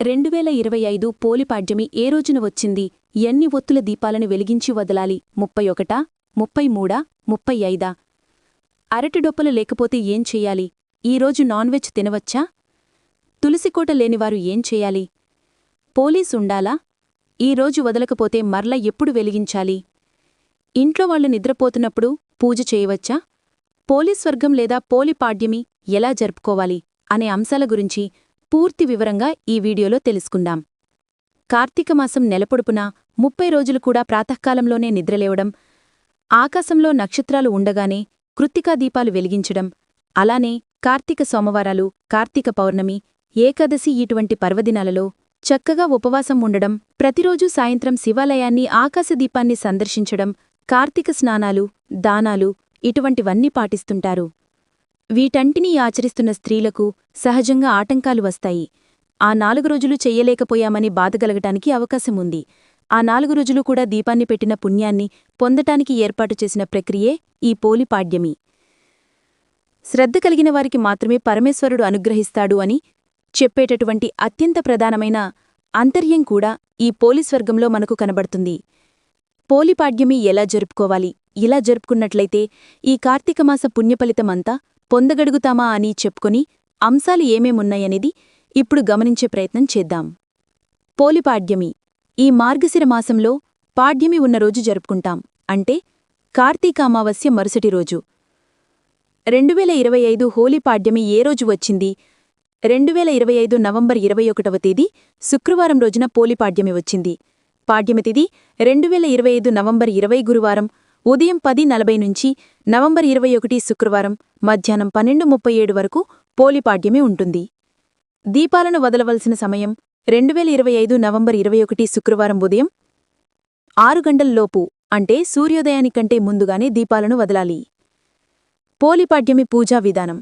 రెండు వేల ఇరవై ఐదు పోలిపాడ్యమి ఏ రోజున వచ్చింది? ఎన్ని ఒత్తుల దీపాలను వెలిగించి వదలాలి? ముప్పై ఒకటా? ముప్పై మూడా? ముప్పై ఐదా? అరటిడొప్పలు లేకపోతే ఏం చెయ్యాలి ఈరోజు నాన్ వెజ్ తినవచ్చా? తులసికోట లేనివారు ఏం చెయ్యాలి పోలీస్ ఉండాలా? ఈరోజు వదలకపోతే మర్ల ఎప్పుడు వెలిగించాలి? ఇంట్లో వాళ్ళు నిద్రపోతున్నప్పుడు పూజ చేయవచ్చా? పోలీస్ వర్గం లేదా పోలిపాడ్యమి ఎలా జరుపుకోవాలి? అనే అంశాల గురించి పూర్తి వివరంగా ఈ వీడియోలో తెలుసుకుందాం. కార్తీక మాసం నెలపొడుపున ముప్పై రోజులు కూడా ప్రాతకాలంలోనే నిద్రలేవడం ఆకాశంలో నక్షత్రాలు ఉండగానే కృత్తికా దీపాలు వెలిగించడం అలానే కార్తీక సోమవారాలు కార్తీక పౌర్ణమి ఏకాదశి ఇటువంటి పర్వదినాలలో చక్కగా ఉపవాసం ఉండడం ప్రతిరోజూ సాయంత్రం శివాలయాన్ని ఆకాశదీపాన్ని సందర్శించడం కార్తీక స్నానాలు దానాలు ఇటువంటివన్నీ పాటిస్తుంటారు. వీటంటినీ ఆచరిస్తున్న స్త్రీలకు సహజంగా ఆటంకాలు వస్తాయి. ఆ నాలుగు రోజులు చెయ్యలేకపోయామని బాధగలగటానికి అవకాశం ఉంది ఆ నాలుగు రోజులు కూడా దీపాన్ని పెట్టిన పుణ్యాన్ని పొందటానికి ఏర్పాటు చేసిన ప్రక్రియే ఈ పోలిపాడ్యమి శ్రద్ధ కలిగిన వారికి మాత్రమే పరమేశ్వరుడు అనుగ్రహిస్తాడు అని చెప్పేటటువంటి అత్యంత ప్రధానమైన అంతర్యం కూడా ఈ పోలీస్వర్గంలో మనకు కనబడుతుంది. పోలిపాడ్యమి ఎలా జరుపుకోవాలి? ఇలా జరుపుకున్నట్లయితే ఈ కార్తీకమాస పుణ్యఫలితమంతా పొందగడుగుతామా అని చెప్పుకుని అంశాలు ఏమేమున్నాయనేది ఇప్పుడు గమనించే ప్రయత్నం చేద్దాం. పోలిపాడ్యమి. ఈ మార్గశిర మాసంలో పాడ్యమి ఉన్న రోజు జరుపుకుంటాం. అంటే కార్తీక అమావాస్య మరుసటి రోజు. రెండువేల ఇరవై ఐదు హోలీ పాడ్యమి ఏ రోజు వచ్చింది? రెండువేల ఇరవై ఐదు నవంబర్ ఇరవై ఒకటవ తేదీ శుక్రవారం రోజున పోలిపాడ్యమి వచ్చింది. పాడ్యమి తిథి రెండువేల ఇరవై ఐదు నవంబర్ ఇరవై గురువారం ఉదయం పది నలభై నుంచి నవంబర్ ఇరవై ఒకటి శుక్రవారం మధ్యాహ్నం పన్నెండు ముప్పై ఏడు వరకు పోలిపాడ్యమే ఉంటుంది. దీపాలను వదలవలసిన సమయం రెండువేల ఇరవై ఐదు నవంబర్ ఇరవై ఒకటి శుక్రవారం ఉదయం ఆరు గంటల్లోపు అంటే సూర్యోదయానికంటే ముందుగానే దీపాలను వదలాలి. పోలిపాడ్యమి పూజా విధానం.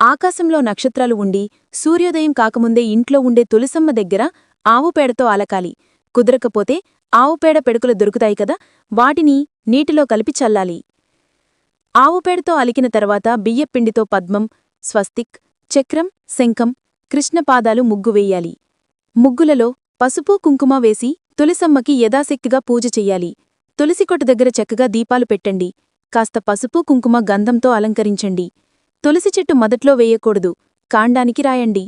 ఆకాశంలో నక్షత్రాలు ఉండి సూర్యోదయం కాకముందే ఇంట్లో ఉండే తులసమ్మ దగ్గర ఆవుపేడతో అలకాలి కుదరకపోతే ఆవుపేడ పెడుకులు దొరుకుతాయి కదా వాటిని నీటిలో కలిపి చల్లాలి. ఆవుపేడతో అలికిన తర్వాత బియ్యపిండితో పద్మం స్వస్తిక్ చక్రం శంఖం కృష్ణపాదాలు ముగ్గు వేయాలి. ముగ్గులలో పసుపు కుంకుమ వేసి తులసమ్మకి యథాశక్తిగా పూజ చెయ్యాలి. తులసికొట్టు దగ్గర చక్కగా దీపాలు పెట్టండి. కాస్త పసుపు కుంకుమ గంధంతో అలంకరించండి. తులసి చెట్టు మొదట్లో వేయకూడదు. కాండానికి రాయండి.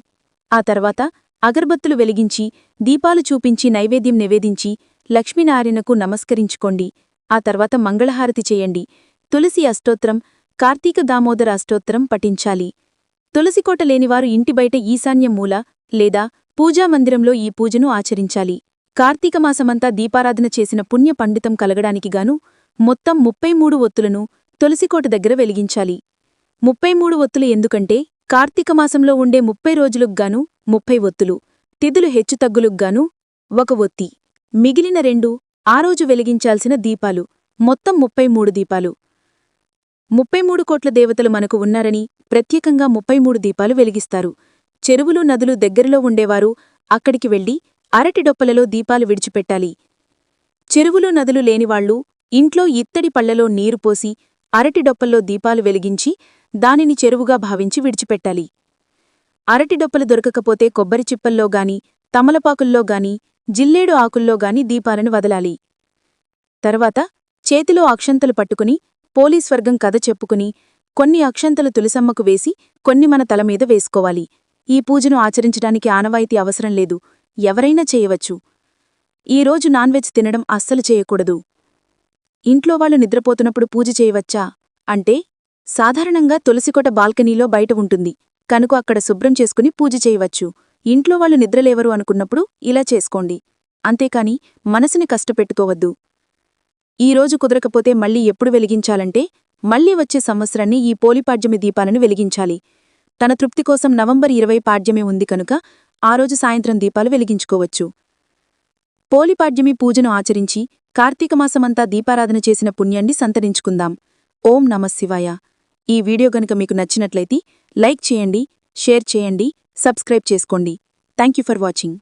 ఆ తర్వాత అగర్బత్తులు వెలిగించి దీపాలు చూపించి నైవేద్యం నివేదించి లక్ష్మీనారాయణకు నమస్కరించుకోండి. ఆ తర్వాత మంగళహారతి చేయండి. తులసి అష్టోత్రం కార్తీక దామోదర అష్టోత్తరం పఠించాలి. తులసికోట లేనివారు ఇంటి బయట ఈశాన్యం మూల లేదా పూజామందిరంలో ఈ పూజను ఆచరించాలి. కార్తీకమాసమంతా దీపారాధన చేసిన పుణ్య పండితం కలగడానికిగాను మొత్తం ముప్పై మూడు ఒత్తులను తులసికోట దగ్గర వెలిగించాలి. ముప్పై మూడు ఒత్తులు ఎందుకంటే కార్తీకమాసంలో ఉండే ముప్పై రోజులుగ్గాను ముప్పై ఒత్తులు తిథులు హెచ్చుతగ్గులుగ్గాను ఒక ఒత్తి. మిగిలిన రెండు ఆ రోజు వెలిగించాల్సిన దీపాలు మొత్తం ముప్పై మూడు దీపాలు. ముప్పై మూడు కోట్ల దేవతలు మనకు ఉన్నారని ప్రత్యేకంగా ముప్పై మూడు దీపాలు వెలిగిస్తారు. చెరువులు నదులు దగ్గరలో ఉండేవారు. అక్కడికి వెళ్ళి అరటి డొప్పలలో దీపాలు విడిచిపెట్టాలి. చెరువులు నదులు లేనివాళ్ళు ఇంట్లో ఇత్తడి పళ్ళలో నీరు పోసి అరటి డొప్పల్లో దీపాలు వెలిగించి దానిని చెరువుగా భావించి విడిచిపెట్టాలి. అరటి డొప్పలు దొరకకపోతే కొబ్బరి చిప్పల్లో గాని తమలపాకుల్లో గాని జిల్లేడు ఆకుల్లో గాని దీపాలను వదలాలి. తర్వాత చేతిలో అక్షంతలు పట్టుకుని పోలీస్ వర్గం కథ చెప్పుకుని కొన్ని అక్షంతలు తులసమ్మకు వేసి కొన్ని మన తలమీద వేసుకోవాలి. ఈ పూజను ఆచరించడానికి ఆనవాయితీ అవసరం లేదు. ఎవరైనా చేయవచ్చు. ఈరోజు నాన్ వెజ్ తినడం అస్సలు చేయకూడదు. ఇంట్లో వాళ్ళు నిద్రపోతున్నప్పుడు పూజ చేయవచ్చా? అంటే సాధారణంగా తులసికోట బాల్కనీలో బయట ఉంటుంది. కనుక అక్కడ శుభ్రం చేసుకుని పూజ చేయవచ్చు. ఇంట్లో వాళ్ళు నిద్రలేవరు అనుకున్నప్పుడు ఇలా చేసుకోండి. అంతేకాని మనసుని కష్టపెట్టుకోవద్దు. ఈరోజు కుదరకపోతే మళ్ళీ ఎప్పుడు వెలిగించాలంటే మళ్ళీ వచ్చే సంవత్సరాన్ని ఈ పోలిపాడ్యమి దీపాలను వెలిగించాలి. తన తృప్తి కోసం నవంబర్ ఇరవై పాడ్యమే ఉంది కనుక ఆ రోజు సాయంత్రం దీపాలు వెలిగించుకోవచ్చు. పోలిపాడ్యమి పూజను ఆచరించి కార్తీకమాసమంతా దీపారాధన చేసిన పుణ్యాన్ని సంతరించుకుందాం. ఓం నమశివాయ ఈ వీడియో గనుక మీకు నచ్చినట్లయితే లైక్ చేయండి షేర్ చేయండి సబ్స్క్రైబ్ చేసుకోండి. Thank you for watching